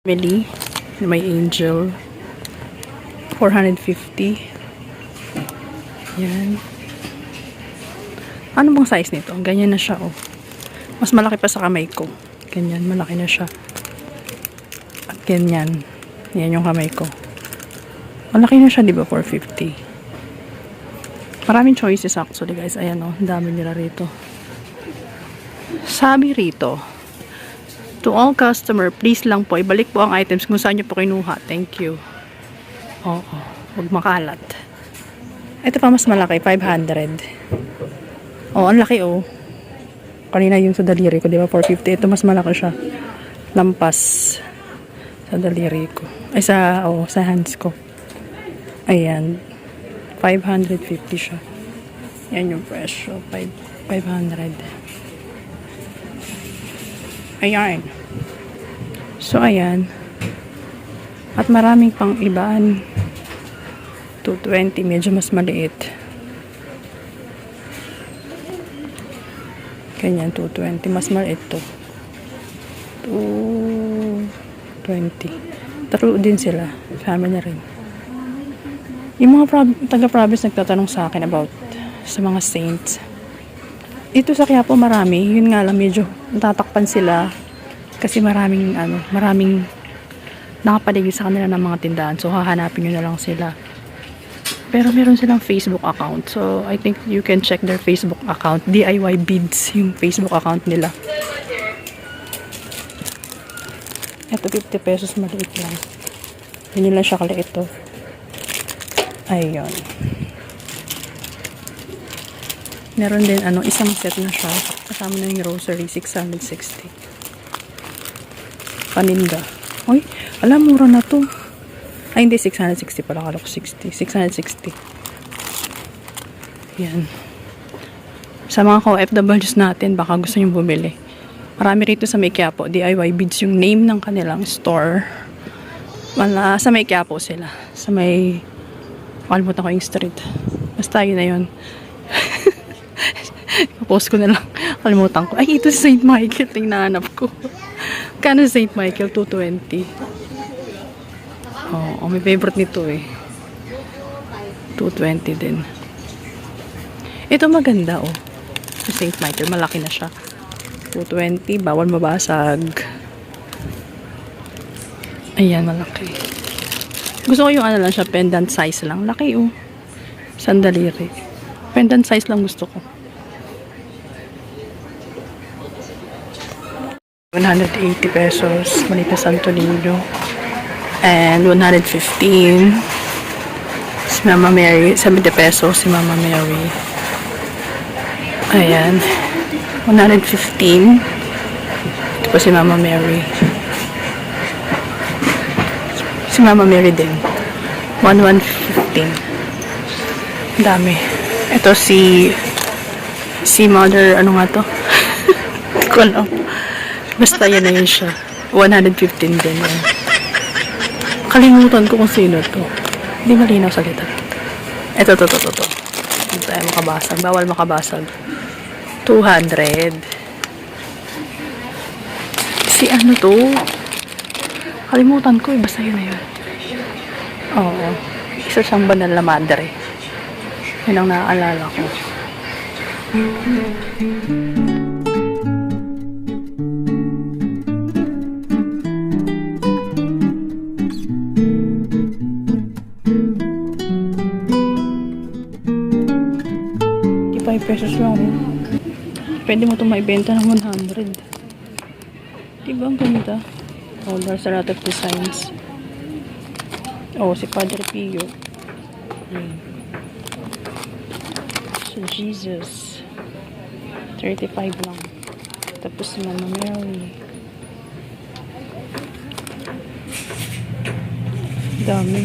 Family. May angel. 450. Yan. Ano bang size nito? Ganyan na siya, oh. Mas malaki pa sa kamay ko. Ganyan, malaki na siya. At ganyan. Yan yung kamay ko. Malaki na siya, di ba? 450. Maraming choices actually, guys. Ayan, oh. Dami nila rito. Sabi rito, To all customer, please lang po, ibalik po ang items kung saan nyo po kinuha. Thank you. Oo, huwag makalat. Ito pa mas malaki, 500. Oh, ang laki oh. Kanina yung sa daliri ko, di ba? 450. Ito mas malaki siya. Lampas sa daliri ko. Ay, sa, oh, sa hands ko. Ayan. 550 siya. Yan yung presyo. 5, 500. Ayan. So, ayan. At maraming pang ibaan. 220, medyo mas maliit. Ganyan, 220. Mas maliit to. 220. Taro din sila. Family rin. Yung mga taga-province nagtatanong sa akin about sa mga saints. Dito sa Quiapo marami. Yun nga lang medyo natatakpan sila kasi maraming ano, maraming nakapaligid sa kanila ng mga tindahan. So hahanapin nyo na lang sila. Pero meron silang Facebook account. So I think you can check their Facebook account. DIY Beads yung Facebook account nila. Ito 50 pesos maliit lang. Hindi lang siya kaliit to. Ayun. Meron din ano, isang set na siya. Kasama na yung rosary, 660. Paninda. Uy, alam, mura na to. Ay, hindi, 660 pala. Kala ko 60. 660. Yan. Sa mga ka-OFWs natin, baka gusto nyo bumili. Marami rito sa May. DIY Beads yung name ng kanilang store. Wala, sa May sila. Sa may... Kalimutan ko yung street. Basta yun na yun. Post ko na lang. Kalimutan ko. Ay, ito si St. Michael. Tingnahanap ko. Kano St. Michael? 220. Oo, oh, may favorite nito eh. 220 din. Ito maganda oh. Si St. Michael, malaki na siya. 220, bawal mabasag. Ayan, malaki. Gusto ko yung ano lang siya, pendant size lang. Laki oh. Sandaliri. Pendant size lang gusto ko. 180 pesos. Manita Santo Niño. And 115. Si Mama Mary. 70 pesos si Mama Mary. Ayan. 115. Ito si Mama Mary. Si Mama Mary din. 1115. Ang dami. Ito si si Mother, ano nga to? Hindi ko alam. Basta yan na yun siya. 115 din yan. Kalimutan ko kung sino to. Hindi malinaw salita. Ito, to, to, to, to. Hindi tayo makabasag. Bawal makabasag. 200. Si ano to? Kalimutan ko eh. Basta yun na yun. Oo. Isa siyang banal na madre. Yun ang naaalala ko. Five pesos lang. oh. Pwede mo itong maibenta ng 100. Diba ang ganda? Oh, there's a lot of designs. Oh, si Padre Pio. Hmm. Si Jesus. 35 lang. Tapos si Mama Mary. Dami.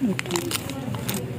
嗯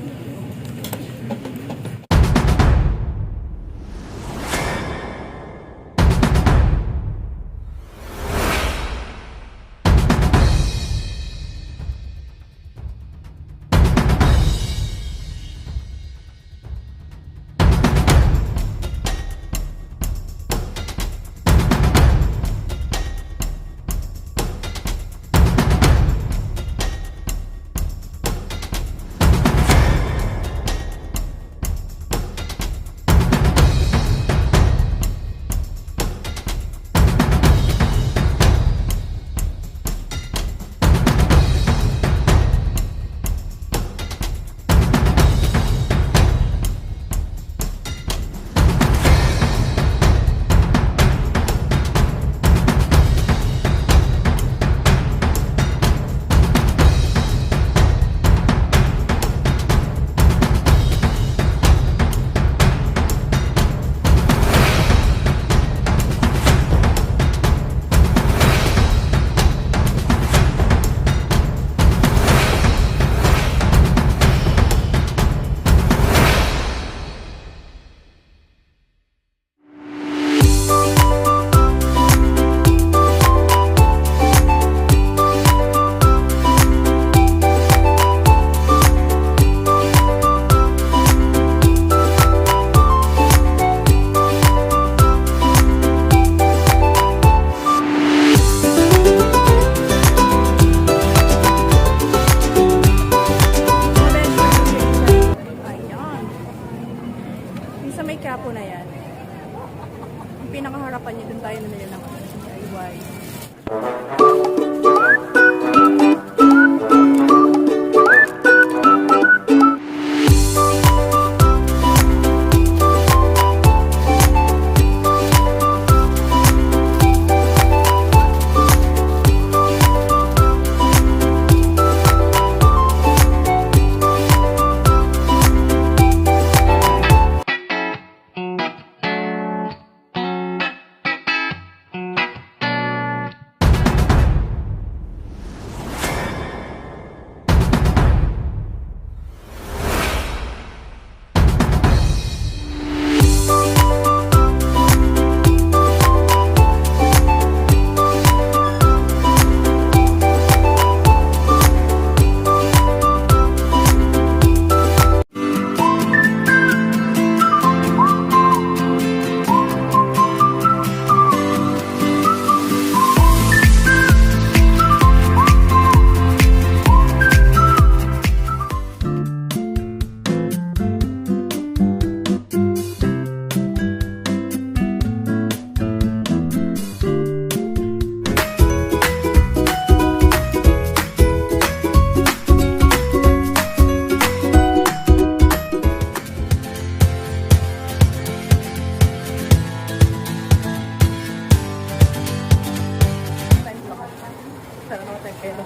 Kelo.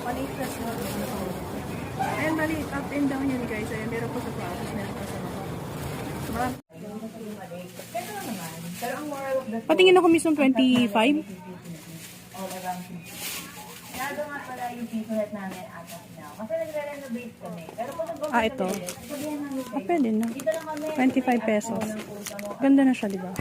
Panitas na. Ayan, bali, up and down yan guys. Ayan, meron po sa process, meron po sa mga. Marami. Pero Patingin ako mismo 25. all around Nado nga pala yung pisolet namin as of now. Kasi nagre-renovate kami. Pero kung nag Ah, ito. Ah, pwede na. Dito lang kami. 25 pesos. Ganda na siya, di ba?